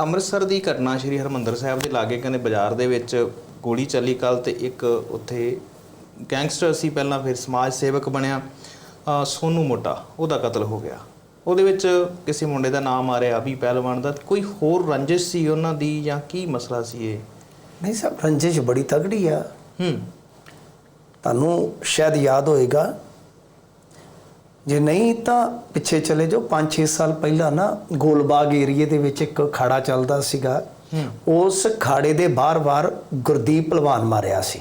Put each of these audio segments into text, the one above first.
ਅੰਮ੍ਰਿਤਸਰ ਦੀ ਘਟਨਾ ਸ਼੍ਰੀ ਹਰਮੰਦਰ ਸਾਹਿਬ ਦੇ ਲਾਗੇ ਕਹਿੰਦੇ ਬਾਜ਼ਾਰ ਦੇ ਵਿੱਚ ਗੋਲੀ ਚੱਲੀ ਕੱਲ ਤੇ ਇੱਕ ਉੱਥੇ ਗੈਂਗਸਟਰ ਸੀ ਪਹਿਲਾਂ ਫਿਰ ਸਮਾਜ ਸੇਵਕ ਬਣਿਆ ਅ, ਸੋਨੂ ਮੋਟਾ ਉਹਦਾ ਕਤਲ ਹੋ ਗਿਆ। ਉਹਦੇ ਵਿੱਚ ਕਿਸੇ ਮੁੰਡੇ ਦਾ ਨਾਮ ਆ ਰਿਹਾ ਅਭੀ ਪਹਿਲਵਾਨ ਦਾ ਕੋਈ ਹੋਰ ਰੰਜਿਸ਼ ਸੀ ਉਹਨਾਂ ਦੀ ਜਾਂ ਕੀ ਮਸਲਾ ਸੀ ਇਹ? ਨਹੀਂ ਸਭ ਰੰਜਿਸ਼ ਬੜੀ ਤਗੜੀ ਆ। ਹੂੰ। ਤੁਹਾਨੂੰ ਸ਼ਾਇਦ ਯਾਦ ਹੋਏਗਾ ਜੇ ਨਹੀਂ ਤਾਂ ਪਿੱਛੇ ਚਲੇ ਜਾਓ। 5-6 ਸਾਲ ਪਹਿਲਾਂ ਨਾ ਗੋਲਬਾਗ ਏਰੀਏ ਦੇ ਵਿੱਚ ਇੱਕ ਖਾੜਾ ਚੱਲਦਾ ਸੀਗਾ। ਉਸ ਖਾੜੇ ਦੇ ਬਾਰ-ਬਾਰ ਗੁਰਦੀਪ ਪਹਿਲਵਾਨ ਮਾਰਿਆ ਸੀ।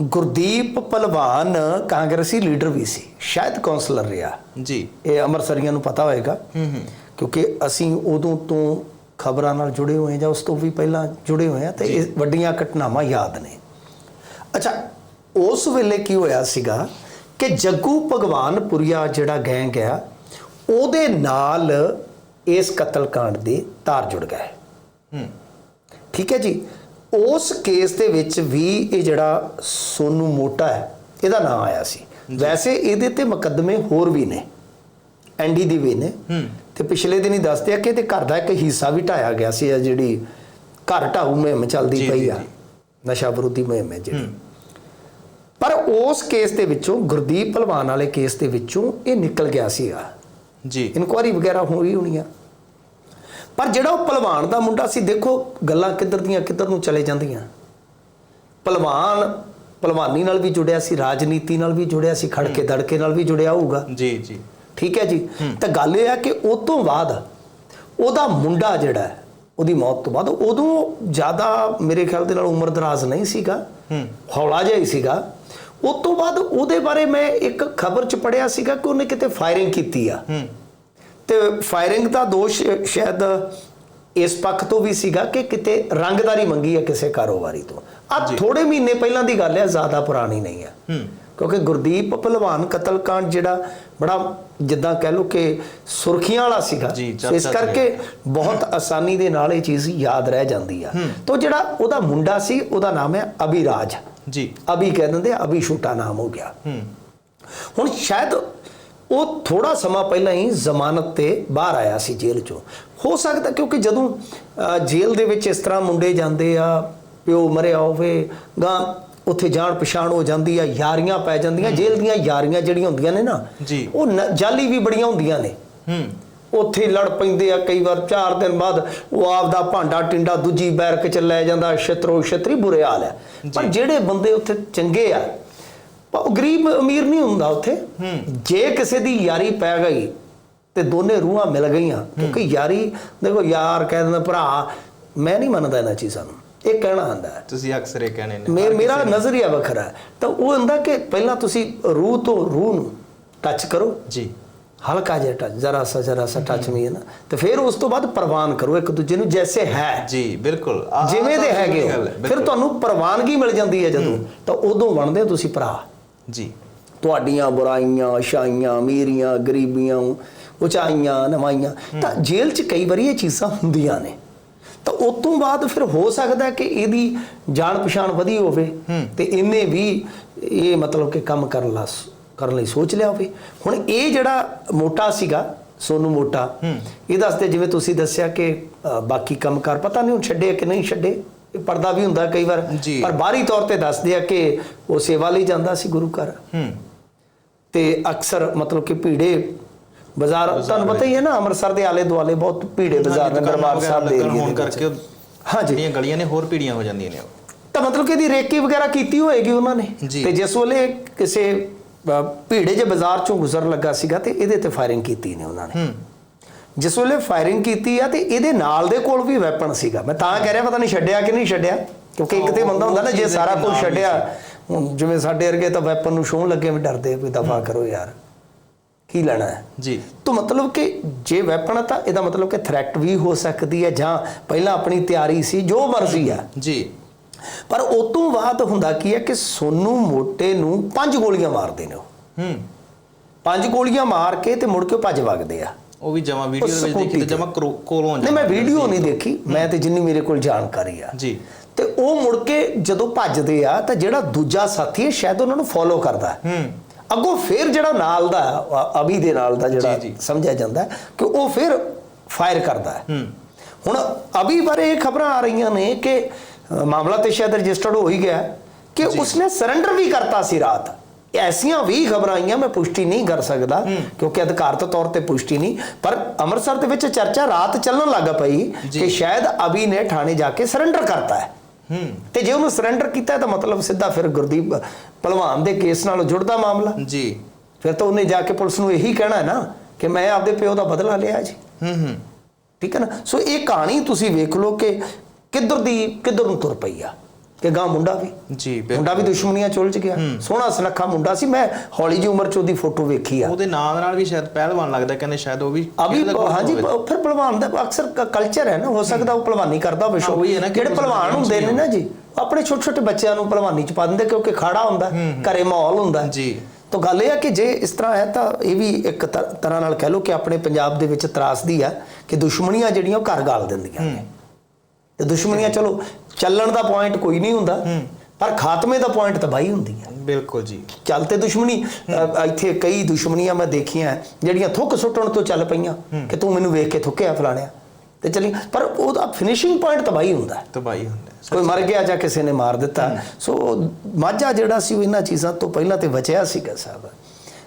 ਗੁਰਦੀਪ ਪਹਿਲਵਾਨ ਕਾਂਗਰਸੀ ਲੀਡਰ ਵੀ ਸੀ। ਸ਼ਾਇਦ ਕਾਉਂਸਲਰ ਰਿਹਾ। ਜੀ। ਇਹ ਅੰਮ੍ਰਿਤਸਰੀਆਂ ਨੂੰ ਪਤਾ ਹੋਏਗਾ। ਹੂੰ ਹੂੰ। ਕਿਉਂਕਿ ਅਸੀਂ ਉਦੋਂ ਤੋਂ ਖਬਰਾਂ ਨਾਲ ਜੁੜੇ ਹੋਏ ਜਾਂ ਉਸ ਤੋਂ ਵੀ ਪਹਿਲਾਂ ਜੁੜੇ ਹੋਏ ਹਾਂ ਤੇ ਇਹ ਵੱਡੀਆਂ ਘਟਨਾਵਾਂ ਯਾਦ ਨੇ। ਅੱਛਾ ਉਸ ਵੇਲੇ ਕੀ ਹੋਇਆ ਸੀਗਾ? ਕਿ ਜੱਗੂ ਭਗਵਾਨਪੁਰੀਆ ਜਿਹੜਾ ਗੈਂਗ ਆ ਉਹਦੇ ਨਾਲ ਇਸ ਕਤਲकांड ਦੇ ਤਾਰ ਜੁੜ ਗਏ ਹੂੰ। ਠੀਕ ਹੈ ਜੀ? ਉਸ ਕੇਸ ਦੇ ਵਿੱਚ ਵੀ ਇਹ ਜਿਹੜਾ ਸੋਨੂ ਮੋਟਾ ਹੈ ਇਹਦਾ ਨਾਮ ਆਇਆ ਸੀ। ਵੈਸੇ ਇਹਦੇ ਤੇ ਮੁਕੱਦਮੇ ਹੋਰ ਵੀ ਨੇ ਐਨਡੀ ਦੀ ਵੀ ਨੇ। ਹੂੰ। ਤੇ ਪਿਛਲੇ ਦਿਨ ਹੀ ਦੱਸਦੇ ਆ ਕਿ ਇਹਦੇ ਘਰ ਦਾ ਇੱਕ ਹਿੱਸਾ ਵੀ ਢਾਇਆ ਗਿਆ ਸੀ ਜਿਹੜੀ ਘਰ ਢਾਊ ਮੁਹਿੰਮ ਚੱਲਦੀ ਪਈ ਆ। ਨਸ਼ਾ ਵਿਰੋਧੀ ਮੁਹਿੰਮ ਹੈ ਜਿਹੜੀ। ਪਰ ਉਸ ਕੇਸ ਦੇ ਵਿੱਚੋਂ ਗੁਰਦੀਪ ਭਲਵਾਨ ਵਾਲੇ ਕੇਸ ਦੇ ਵਿੱਚੋਂ ਇਹ ਨਿਕਲ ਗਿਆ ਸੀਗਾ। ਜੀ। ਇਨਕੁਆਰੀ ਵਗੈਰਾ ਹੋਈ ਹੋਣੀਆਂ ਪਰ ਜਿਹੜਾ ਉਹ ਪਹਿਲਵਾਨ ਦਾ ਮੁੰਡਾ ਸੀ ਦੇਖੋ ਗੱਲਾਂ ਕਿੱਧਰ ਦੀਆਂ ਕਿੱਧਰ ਨੂੰ ਚਲੇ ਜਾਂਦੀਆਂ। ਪਹਿਲਵਾਨ ਪਹਿਲਵਾਨੀ ਨਾਲ ਵੀ ਜੁੜਿਆ ਸੀ ਰਾਜਨੀਤੀ ਨਾਲ ਵੀ ਜੁੜਿਆ ਸੀ ਖੜਕੇ ਦੜਕੇ ਨਾਲ ਵੀ ਜੁੜਿਆ ਹੋਊਗਾ। ਜੀ ਜੀ। ਠੀਕ ਹੈ ਜੀ। ਤਾਂ ਗੱਲ ਇਹ ਹੈ ਕਿ ਉਸ ਤੋਂ ਬਾਅਦ ਉਹਦਾ ਮੁੰਡਾ ਜਿਹੜਾ ਹੈ, ਉਹਦੀ ਮੌਤ ਤੋਂ ਬਾਅਦ ਉਦੋਂ ਜ਼ਿਆਦਾ ਮੇਰੇ ਖਿਆਲ ਦੇ ਨਾਲ ਉਮਰ ਦਰਾਜ਼ ਨਹੀਂ ਸੀਗਾ ਹੂੰ। ਹੌਲਾ ਜਿਹਾ ਹੀ ਸੀਗਾ। ਉਸ ਤੋਂ ਬਾਅਦ ਉਹਦੇ ਬਾਰੇ ਮੈਂ ਇੱਕ ਖਬਰ ਚ ਪੜਿਆ ਸੀਗਾ ਕਿ ਉਹਨੇ ਕਿਤੇ ਫਾਇਰਿੰਗ ਕੀਤੀ ਆ। ਹੂੰ। ਤੇ ਫਾਇਰਿੰਗ ਦਾ ਦੋਸ਼ ਸ਼ਾਇਦ ਇਸ ਪੱਖ ਤੋਂ ਵੀ ਸੀਗਾ ਕਿ ਕਿਤੇ ਰੰਗਦਾਰੀ ਮੰਗੀ ਹੈ ਕਿਸੇ ਕਾਰੋਬਾਰੀ ਤੋਂ। ਆ ਥੋੜੇ ਮਹੀਨੇ ਪਹਿਲਾਂ ਦੀ ਗੱਲ ਹੈ ਜ਼ਿਆਦਾ ਪੁਰਾਣੀ ਨਹੀਂ ਹੈ ਹੂੰ। ਕਿਉਂਕਿ ਗੁਰਦੀਪ ਪਹਿਲਵਾਨ ਕਤਲकांड ਜਿਹੜਾ ਬੜਾ ਜਿੱਦਾਂ ਕਹਿ ਲਓ ਕਿ ਸੁਰਖੀਆਂ ਵਾਲਾ ਸੀਗਾ। ਇਸ ਕਰਕੇ ਬਹੁਤ ਆਸਾਨੀ ਦੇ ਨਾਲ ਇਹ ਚੀਜ਼ ਯਾਦ ਰਹਿ ਜਾਂਦੀ ਆ। ਤੋਂ ਜਿਹੜਾ ਉਹਦਾ ਮੁੰਡਾ ਸੀ ਉਹਦਾ ਨਾਮ ਹੈ ਅਭਿਰਾਜ। ਜੀ। ਅਭੀ ਕਹਿ ਦਿੰਦੇ ਅਭੀ ਛੋਟਾ ਨਾਮ ਹੋ ਗਿਆ। ਹੁਣ ਸ਼ਾਇਦ ਉਹ ਥੋੜਾ ਸਮਾਂ ਪਹਿਲਾਂ ਹੀ ਜ਼ਮਾਨਤ ਤੇ ਬਾਹਰ ਆਇਆ ਸੀ ਜੇਲ੍ਹ ਚੋਂ। ਹੋ ਸਕਦਾ ਕਿਉਂਕਿ ਜਦੋਂ ਜੇਲ੍ਹ ਦੇ ਵਿੱਚ ਇਸ ਤਰ੍ਹਾਂ ਮੁੰਡੇ ਜਾਂਦੇ ਆ ਪਿਓ ਮਰਿਆ ਹੋਵੇ ਗਾਂ ਉੱਥੇ ਜਾਣ ਪਛਾਣ ਹੋ ਜਾਂਦੀ ਆ ਯਾਰੀਆਂ ਪੈ ਜਾਂਦੀਆਂ ਜੇਲ੍ਹ ਦੀਆਂ ਯਾਰੀਆਂ ਜਿਹੜੀਆਂ ਹੁੰਦੀਆਂ ਨੇ ਨਾ ਜੀ। ਉਹ ਜਾਲੀ ਵੀ ਬੜੀਆਂ ਹੁੰਦੀਆਂ ਨੇ। ਹੂੰ। ਉੱਥੇ ਲੜ ਪੈਂਦੇ ਆ ਕਈ ਵਾਰ 4 ਦਿਨ ਬਾਅਦ ਉਹ ਆਪਦਾ ਭਾਂਡਾ ਟਿੰਡਾ ਦੂਜੀ ਬੈਰਕ ਚ ਲੈ ਜਾਂਦਾ ਛਤਰੋ ਛਤਰੀ ਬੁਰੇ ਹਾਲ ਹੈ ਪਰ ਜਿਹੜੇ ਬੰਦੇ ਉੱਥੇ ਚੰਗੇ ਆ ਪਰ ਉਹ ਗਰੀਬ ਅਮੀਰ ਨਹੀਂ ਹੁੰਦਾ ਉੱਥੇ। ਜੇ ਕਿਸੇ ਦੀ ਯਾਰੀ ਪੈ ਗਈ ਤੇ ਦੋਨੇ ਰੂਹਾਂ ਮਿਲ ਗਈਆਂ ਕਿਉਂਕਿ ਯਾਰੀ ਦੇਖੋ ਯਾਰ ਕਹਿ ਦਿੰਦਾ ਭਰਾ ਮੈਂ ਨਹੀਂ ਮੰਨਦਾ ਇਹਨਾਂ ਚੀਜ਼ਾਂ ਨੂੰ। ਇਹ ਕਹਿਣਾ ਹੁੰਦਾ ਹੈ। ਤੁਸੀਂ ਅਕਸਰ ਇਹ ਕਹਿੰਦੇ ਨੇ ਮੇਰਾ ਨਜ਼ਰੀਆ ਵੱਖਰਾ ਹੈ। ਤਾਂ ਉਹ ਹੁੰਦਾ ਕਿ ਪਹਿਲਾਂ ਤੁਸੀਂ ਰੂਹ ਤੋਂ ਰੂਹ ਨੂੰ ਟੱਚ ਕਰੋ। ਜੀ। ਹਲਕਾ ਜਿਹਾ ਟੱਚ ਜ਼ਰਾ ਸਾ ਜ਼ਰਾ ਸਾ ਟੱਚ ਮੀ ਹੈ ਨਾ। ਤੇ ਫਿਰ ਉਸ ਤੋਂ ਬਾਅਦ ਪ੍ਰਵਾਨ ਕਰੋ ਇੱਕ ਦੂਜੇ ਨੂੰ ਜੈਸੇ ਹੈ। ਜੀ ਬਿਲਕੁਲ। ਜਿਵੇਂ ਦੇ ਹੈਗੇ ਫਿਰ। ਤੁਹਾਨੂੰ ਪ੍ਰਵਾਨਗੀ ਮਿਲ ਜਾਂਦੀ ਹੈ ਜਦੋਂ। ਤਾਂ ਉਦੋਂ ਬਣਦੇ ਤੁਸੀਂ ਭਰਾ। ਜੀ। ਤੁਹਾਡੀਆਂ ਬੁਰਾਈਆਂ ਸ਼ਾਈਆਂ ਅਮੀਰੀਆਂ ਗਰੀਬੀਆਂ ਉਚਾਈਆਂ ਨਵਾਈਆਂ। ਤਾਂ ਜੇਲ੍ਹ 'ਚ ਕਈ ਵਾਰੀ ਇਹ ਚੀਜ਼ਾਂ ਹੁੰਦੀਆਂ ਨੇ। ਤਾਂ ਉਸ ਤੋਂ ਬਾਅਦ ਫਿਰ ਹੋ ਸਕਦਾ ਕਿ ਇਹਦੀ ਜਾਣ ਪਛਾਣ ਵਧੀ ਹੋਵੇ ਤੇ ਇਹਨੇ ਵੀ ਇਹ ਮਤਲਬ ਕਿ ਕੰਮ ਕਰਨ ਲਾ ਕਰਨ ਲਈ ਸੋਚ ਲਿਆ ਹੋਵੇ। ਹੁਣ ਇਹ ਜਿਹੜਾ ਮੋਟਾ ਸੀਗਾ ਸੋਨੂ ਮੋਟਾ ਇਹ ਦੱਸਦੇ ਜਿਵੇਂ ਤੁਸੀਂ ਦੱਸਿਆ ਕਿ ਬਾਕੀ ਕੰਮਕਾਰ ਪਤਾ ਨਹੀਂ ਹੁਣ ਛੱਡੇ ਕਿ ਨਹੀਂ ਛੱਡੇ। ਇਹ ਪਰਦਾ ਵੀ ਹੁੰਦਾ ਕਈ ਵਾਰ। ਪਰ ਬਾਹਰੀ ਤੌਰ ਤੇ ਦੱਸਦੇ ਆ ਕਿ ਉਹ ਸੇਵਾ ਲਈ ਜਾਂਦਾ ਸੀ ਗੁਰੂ ਘਰ। ਹੂੰ। ਤੇ ਅਕਸਰ ਮਤਲਬ ਕਿ ਭੀੜੇ ਬਾਜ਼ਾਰ ਤੁਹਾਨੂੰ ਪਤਾ ਹੀ ਹੈ ਨਾ ਅੰਮ੍ਰਿਤਸਰ ਦੇ ਆਲੇ ਦੁਆਲੇ ਬਹੁਤ ਭੀੜੇ ਬਾਜ਼ਾਰ ਨੇ ਦਰਬਾਰ ਸਾਹਿਬ ਦੇ ਏਰੀਏ ਹੋਣ। ਕਰਕੇ ਹਾਂਜੀ। ਜਿਹੜੀਆਂ ਗਲੀਆਂ ਨੇ ਹੋਰ ਪੀੜੀਆਂ ਹੋ ਜਾਂਦੀਆਂ ਨੇ। ਤਾਂ ਮਤਲਬ ਕਿ ਇਹਦੀ ਰੇਕੀ ਵਗੈਰਾ ਕੀਤੀ ਹੋਏਗੀ ਉਹਨਾਂ ਨੇ। ਤੇ ਜਿਸ ਵੇਲੇ ਕਿਸੇ ਭੀੜੇ ਜੇ ਬਾਜ਼ਾਰ ਚੋਂ ਗੁਜ਼ਰ ਲੱਗਾ ਸੀਗਾ ਤੇ ਇਹਦੇ ਤੇ ਫਾਇਰਿੰਗ ਕੀਤੀ ਨੇ ਉਹਨਾਂ ਨੇ। ਜਿਸ ਵੇਲੇ ਫਾਇਰਿੰਗ ਕੀਤੀ ਆ ਤੇ ਇਹਦੇ ਨਾਲ ਦੇ ਕੋਲ ਵੀ ਵੈਪਨ ਸੀਗਾ। ਮੈਂ ਤਾਂ ਕਹਿ ਰਿਹਾ ਪਤਾ ਨਹੀਂ ਛੱਡਿਆ ਕਿ ਨਹੀਂ ਛੱਡਿਆ? ਕਿਉਂਕਿ ਇੱਕ ਤੇ ਬੰਦਾ ਹੁੰਦਾ ਨਾ ਜੇ ਸਾਰਾ ਕੁਝ ਛੱਡਿਆ ਜਿਵੇਂ ਸਾਡੇ ਵਰਗੇ ਤਾਂ ਵੈਪਨ ਨੂੰ ਛੋਹਣ ਲੱਗੇ ਵੀ ਡਰਦੇ ਕੋਈ ਦਫਾ ਕਰੋ ਯਾਰ। ਕੀ ਲੈਣਾ ਹੈ? ਜੀ। ਤਾਂ ਮਤਲਬ ਕਿ ਜੇ ਵੈਪਨ ਹੈ ਤਾਂ ਇਹਦਾ ਮਤਲਬ ਕਿ ਥ੍ਰੈਟ ਵੀ ਹੋ ਸਕਦੀ ਹੈ ਜਾਂ ਪਹਿਲਾਂ ਆਪਣੀ ਤਿਆਰੀ ਸੀ ਜੋ ਮਰਜ਼ੀ ਆ ਜੀ। ਪਰ ਉਸ ਤੋਂ ਬਾਅਦ ਹੁੰਦਾ ਕੀ ਹੈ ਕਿ ਸੋਨੂ ਮੋਟੇ ਨੂੰ ਪੰਜ ਗੋਲੀਆਂ ਮਾਰਦੇ ਨੇ ਉਹ। ਹੂੰ। ਪੰਜ ਗੋਲੀਆਂ ਮਾਰ ਕੇ ਤੇ ਮੁੜ ਕੇ ਭੱਜ ਵਗਦੇ ਆ। ਉਹ ਵੀ ਜਮਾ ਵੀਡੀਓ ਦੇ ਵਿੱਚ ਦੇਖੀ ਤੇ। ਜਮਾ ਕੋਲੋਂ ਨਹੀਂ ਮੈਂ ਵੀਡੀਓ ਨਹੀਂ ਦੇਖੀ। ਮੈਂ ਤੇ ਜਿੰਨੀ ਮੇਰੇ ਕੋਲ ਜਾਣਕਾਰੀ ਆ। ਜੀ। ਤੇ ਉਹ ਮੁੜ ਕੇ ਜਦੋਂ ਭੱਜਦੇ ਆ ਤਾਂ ਜਿਹੜਾ ਦੂਜਾ ਸਾਥੀ ਹੈ ਸ਼ਾਇਦ ਉਹਨਾਂ ਨੂੰ ਫੋਲੋ ਕਰਦਾ। ਹੈ। ਅੱਗੋਂ ਫਿਰ ਜਿਹੜਾ ਨਾਲ ਦਾ ਅਭੀ ਦੇ ਨਾਲ ਦਾ ਜਿਹੜਾ। ਸਮਝਿਆ ਜਾਂਦਾ ਕਿ ਉਹ ਫਿਰ ਫਾਇਰ ਕਰਦਾ ਹੈ। ਹੁਣ ਅਭੀ ਬਾਰੇ ਇਹ ਖਬਰਾਂ ਆ ਰਹੀਆਂ ਨੇ ਕਿ ਮਾਮਲਾ ਤੇ ਸ਼ਾਇਦ ਰਜਿਸਟਰਡ ਹੋ ਹੀ ਗਿਆ ਕਿ ਉਸਨੇ ਸਰੈਂਡਰ ਵੀ ਕਰਤਾ ਸੀ ਰਾਤ। ਐਸੀਆਂ ਵੀ ਖਬਰਾਂ ਆਈਆਂ ਮੈਂ ਪੁਸ਼ਟੀ ਨਹੀਂ ਕਰ ਸਕਦਾ ਕਿਉਂਕਿ ਅਧਿਕਾਰਤ ਤੌਰ ਤੇ ਪੁਸ਼ਟੀ ਨਹੀਂ ਪਰ ਅੰਮ੍ਰਿਤਸਰ ਦੇ ਵਿੱਚ ਚਰਚਾ ਰਾਤ ਚੱਲਣ ਲੱਗ ਪਈ। ਕਿ ਸ਼ਾਇਦ ਅਭੀ ਨੇ ਥਾਣੇ ਜਾ ਕੇ ਸਰੈਂਡਰ ਕਰਤਾ ਹੈ। ਤੇ ਜੇ ਉਹਨੂੰ ਸਰੈਂਡਰ ਕੀਤਾ ਤਾਂ ਮਤਲਬ ਸਿੱਧਾ ਫਿਰ ਗੁਰਦੀਪ ਭਲਵਾਨ ਦੇ ਕੇਸ ਨਾਲ ਜੁੜਦਾ ਮਾਮਲਾ। ਜੀ। ਫਿਰ ਤਾਂ ਉਹਨੇ ਜਾ ਕੇ ਪੁਲਿਸ ਨੂੰ ਇਹੀ ਕਹਿਣਾ ਹੈ ਨਾ ਕਿ ਮੈਂ ਆਪਦੇ ਪਿਓ ਦਾ ਬਦਲਾ ਲਿਆ ਜੀ। ਹੂੰ ਹੂੰ। ਠੀਕ ਹੈ ਨਾ? ਸੋ ਇਹ ਕਹਾਣੀ ਤੁਸੀਂ ਵੇਖ ਲਓ ਕਿ ਕਿੱਧਰ ਦੀ ਕਿੱਧਰ ਨੂੰ ਤੁਰ ਪਈ ਆ। ਕਿ ਗਾਂ ਮੁੰਡਾ ਵੀ। ਜੀ ਮੁੰਡਾ ਵੀ ਦੁਸ਼ਮਣੀਆਂ ਚੁਲਝ ਗਿਆ। ਸੋਹਣਾ ਸੁਨੱਖਾ ਮੁੰਡਾ ਸੀ। ਮੈਂ ਹੌਲੀ ਜਿਹੀ ਉਮਰ ਚ ਉਹਦੀ ਫੋਟੋ ਵੇਖੀ ਆ। ਉਹਦੇ ਨਾਮ ਨਾਲ ਵੀ ਸ਼ਾਇਦ ਪਹਿਲਵਾਨ ਲੱਗਦਾ ਕਹਿੰਦੇ ਸ਼ਾਇਦ ਉਹ ਵੀ ਅਭੀ ਹਾਂਜੀ ਫਿਰ ਪਹਿਲਵਾਨ ਦਾ ਅਕਸਰ ਕਲਚਰ ਹੈ ਨਾ। ਹੋ ਸਕਦਾ ਉਹ ਪਹਿਲਵਾਨੀ ਕਰਦਾ ਹੋਵੇ ਕਿ ਜਿਹੜੇ ਪਹਿਲਵਾਨ ਹੁੰਦੇ ਨੇ ਨਾ ਜੀ। ਆਪਣੇ ਛੋਟੇ ਛੋਟੇ ਬੱਚਿਆਂ ਨੂੰ ਪਹਿਲਵਾਨੀ ਚ ਪਾ ਦਿੰਦੇ ਕਿਉਂਕਿ ਖਾੜਾ ਹੁੰਦਾ ਘਰੇ ਮਾਹੌਲ ਹੁੰਦਾ। ਜੀ। ਤਾਂ ਗੱਲ ਇਹ ਆ ਕਿ ਜੇ ਇਸ ਤਰ੍ਹਾਂ ਹੈ ਤਾਂ ਇਹ ਵੀ ਇੱਕ ਤਰ੍ਹਾਂ ਨਾਲ ਕਹਿ ਲਓ ਕਿ ਆਪਣੇ ਪੰਜਾਬ ਦੇ ਵਿੱਚ ਤਰਾਸਦੀ ਆ ਕਿ ਦੁਸ਼ਮਣੀਆਂ ਜਿਹੜੀਆਂ ਉਹ ਘਰ ਗਾਲ ਦਿੰਦੀਆਂ ਨੇ। ਤੇ ਦੁਸ਼ਮਣੀਆਂ ਚਲੋ ਚੱਲਣ ਦਾ ਪੁਆਇੰਟ ਕੋਈ ਨਹੀਂ ਹੁੰਦਾ ਪਰ ਖਾਤਮੇ ਦਾ ਪੁਆਇੰਟ ਤਬਾਹੀ ਹੁੰਦੀ ਹੈ ਬਿਲਕੁਲ ਜੀ। ਚੱਲ ਤੇ ਦੁਸ਼ਮਣੀ ਇੱਥੇ ਕਈ ਦੁਸ਼ਮਣੀਆਂ ਮੈਂ ਦੇਖੀਆਂ ਜਿਹੜੀਆਂ ਥੁੱਕ ਸੁੱਟਣ ਤੋਂ ਚੱਲ ਪਈਆਂ ਕਿ ਤੂੰ ਮੈਨੂੰ ਵੇਖ ਕੇ ਥੁੱਕਿਆ ਫਲਾਣਿਆ। ਤੇ ਚਲੀ ਪਰ ਉਹਦਾ ਫਿਨਿਸ਼ਿੰਗ ਪੁਆਇੰਟ ਤਬਾਹੀ ਹੁੰਦਾ। ਹੈ। ਤਬਾਈ ਹੁੰਦਾ। ਕੋਈ ਮਰ ਗਿਆ ਜਾਂ ਕਿਸੇ ਨੇ ਮਾਰ ਦਿੱਤਾ। ਸੋ ਮਾਝਾ ਜਿਹੜਾ ਸੀ ਉਹ ਇਹਨਾਂ ਚੀਜ਼ਾਂ ਤੋਂ ਪਹਿਲਾਂ ਤੇ ਬਚਿਆ ਸੀਗਾ ਸਾਹਿਬ।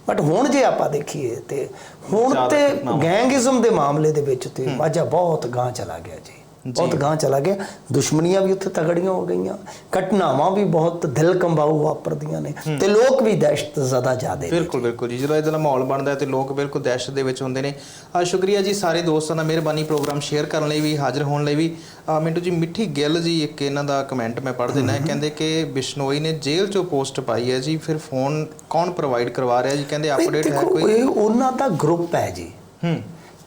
ਬਟ ਹੁਣ ਜੇ ਆਪਾਂ ਦੇਖੀਏ ਤੇ ਹੁਣ ਤੇ। ਗੈਂਗਿਜ਼ਮ ਦੇ ਮਾਮਲੇ ਦੇ ਵਿੱਚ ਤੇ ਮਾਝਾ ਬਹੁਤ ਗਾਂ ਚਲਾ ਗਿਆ ਜੀ। ਬਹੁਤ ਗਾਂ ਚਲਾ ਗਿਆ। ਦੁਸ਼ਮਣੀਆਂ ਵੀ ਉੱਥੇ ਤਗੜੀਆਂ ਹੋ ਗਈਆਂ। ਘਟਨਾਵਾਂ ਵੀ ਬਹੁਤ ਦਿਲ ਕੰਬਾਊ ਵਾਪਰਦੀਆਂ ਨੇ ਤੇ ਲੋਕ ਵੀ ਦਹਿਸ਼ਤ ਜ਼ਿਆਦਾ ਜ਼ਿਆਦੇ। ਬਿਲਕੁਲ ਬਿਲਕੁਲ ਜੀ। ਜਦੋਂ ਇਦਾਂ ਦਾ ਮਾਹੌਲ ਬਣਦਾ ਤੇ ਲੋਕ ਬਿਲਕੁਲ ਦਹਿਸ਼ਤ ਦੇ ਵਿੱਚ ਹੁੰਦੇ ਨੇ। ਆ ਸ਼ੁਕਰੀਆ ਜੀ ਸਾਰੇ ਦੋਸਤਾਂ ਦਾ ਮਿਹਰਬਾਨੀ ਪ੍ਰੋਗਰਾਮ ਸ਼ੇਅਰ ਕਰਨ ਲਈ ਵੀ ਹਾਜ਼ਰ ਹੋਣ ਲਈ ਵੀ। ਮਿੰਟੂ ਜੀ ਮਿੱਠੀ ਗਿੱਲ ਜੀ ਇੱਕ ਇਹਨਾਂ ਦਾ ਕਮੈਂਟ ਮੈਂ ਪੜ੍ਹ ਦਿੰਦਾ। ਕਹਿੰਦੇ ਕਿ ਬਿਸ਼ਨੋਈ ਨੇ ਜੇਲ੍ਹ ਚੋਂ ਪੋਸਟ ਪਾਈ ਹੈ ਜੀ। ਫਿਰ ਫੋਨ ਕੌਣ ਪ੍ਰੋਵਾਈਡ ਕਰਵਾ ਰਿਹਾ ਜੀ? ਕਹਿੰਦੇ ਅਪਡੇਟ ਹੈ ਕੋਈ? ਇਹ ਉਹਨਾਂ ਦਾ ਗਰੁੱਪ ਹੈ ਜੀ। ਹੂੰ।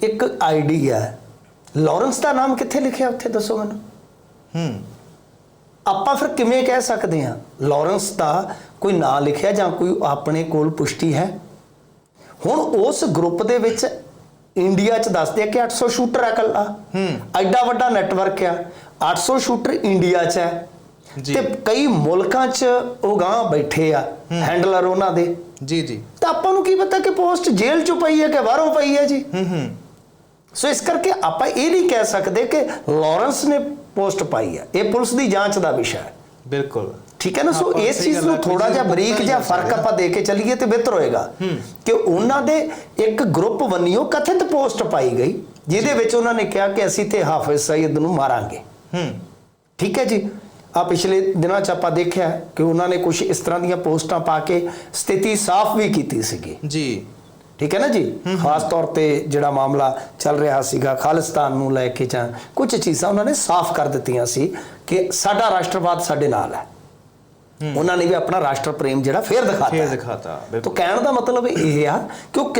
ਇੱਕ ਆਈਡੀ ਹੈ। ਲਾਰੈਂਸ ਦਾ ਨਾਮ ਕਿੱਥੇ ਲਿਖਿਆ ਉੱਥੇ ਦੱਸੋ ਮੈਨੂੰ? ਹੂੰ। ਆਪਾਂ ਫਿਰ ਕਿਵੇਂ ਕਹਿ ਸਕਦੇ ਹਾਂ? ਲਾਰੈਂਸ ਦਾ ਕੋਈ ਨਾਂ ਲਿਖਿਆ ਜਾਂ ਕੋਈ ਆਪਣੇ ਕੋਲ ਪੁਸ਼ਟੀ ਹੈ? ਹੁਣ ਉਸ ਗਰੁੱਪ ਦੇ ਵਿੱਚ ਇੰਡੀਆ 'ਚ ਦੱਸਦੇ ਆ ਕਿ 800 ਸ਼ੂਟਰ ਹੈ ਕੱਲਾ ਹੂੰ। ਐਡਾ ਵੱਡਾ ਨੈਟਵਰਕ ਆ। 800 ਸ਼ੂਟਰ ਇੰਡੀਆ 'ਚ ਹੈ। ਤੇ ਕਈ ਮੁਲਕਾਂ 'ਚ ਉਹ ਗਾਂ ਬੈਠੇ ਆ ਹੈਂਡਲਰ ਉਹਨਾਂ ਦੇ। ਜੀ ਜੀ। ਤਾਂ ਆਪਾਂ ਨੂੰ ਕੀ ਪਤਾ ਕਿ ਪੋਸਟ ਜੇਲ੍ਹ 'ਚ ਪਈ ਹੈ ਕਿ ਬਾਹਰੋਂ ਪਈ ਹੈ ਜੀ? ਹੂੰ ਹੂੰ। ਸੋ ਇਸ ਕਰਕੇ ਆਪਾਂ ਇਹ ਨਹੀਂ ਕਹਿ ਸਕਦੇ ਕਿ ਲਾਰੈਂਸ ਨੇ ਪੋਸਟ ਪਾਈ ਹੈ। ਇਹ ਪੁਲਿਸ ਦੀ ਜਾਂਚ ਦਾ ਵਿਸ਼ਾ ਹੈ। ਬਿਲਕੁਲ। ਠੀਕ ਹੈ ਨਾ? ਸੋ ਇਸ ਚੀਜ਼ ਨੂੰ ਥੋੜਾ ਜਿਹਾ ਬਰੀਕ ਜਿਹਾ ਫ਼ਰਕ ਆਪਾਂ ਦੇ ਕੇ ਚੱਲੀਏ ਤੇ ਬਿਹਤਰ ਹੋਏਗਾ ਕਿ ਉਹਨਾਂ ਦੇ ਇੱਕ ਗਰੁੱਪ ਵੰਨਿਓ ਕਥਿਤ ਪੋਸਟ ਪਾਈ ਗਈ ਜਿਹਦੇ ਵਿੱਚ ਉਹਨਾਂ ਨੇ ਕਿਹਾ ਕਿ ਅਸੀਂ ਤੇ ਹਾਫਿਜ਼ ਸਈਦ ਨੂੰ ਮਾਰਾਂਗੇ। ਹੂੰ। ਠੀਕ ਹੈ ਜੀ? ਆ ਪਿਛਲੇ ਦਿਨਾਂ 'ਚ ਆਪਾਂ ਦੇਖਿਆ ਕਿ ਉਹਨਾਂ ਨੇ ਕੁਝ ਇਸ ਤਰ੍ਹਾਂ ਦੀਆਂ ਪੋਸਟਾਂ ਪਾ ਕੇ ਸਥਿਤੀ ਸਾਫ਼ ਵੀ ਕੀਤੀ ਸੀਗੀ। ਜੀ। ਠੀਕ ਹੈ ਨਾ ਜੀ? ਖਾਸ ਤੌਰ ਤੇ ਜਿਹੜਾ ਮਾਮਲਾ ਚੱਲ ਰਿਹਾ ਸੀਗਾ ਖਾਲਿਸਤਾਨ ਨੂੰ ਲੈ ਕੇ ਜਾਂ ਕੁਝ ਚੀਜ਼ਾਂ ਉਹਨਾਂ ਨੇ ਸਾਫ਼ ਕਰ ਦਿੱਤੀਆਂ ਸੀ ਕਿ ਸਾਡਾ ਰਾਸ਼ਟਰਵਾਦ ਸਾਡੇ ਨਾਲ ਹੈ। ਉਹਨਾਂ ਨੇ ਵੀ ਆਪਣਾ ਰਾਸ਼ਟਰ ਪ੍ਰੇਮ ਜਿਹੜਾ ਫੇਰ ਦਿਖਾਤਾ ਫੇਰ। ਦਿਖਾਤਾ ਤਾਂ ਕਹਿਣ ਦਾ ਮਤਲਬ ਇਹ ਆ ਕਿ ਉਹ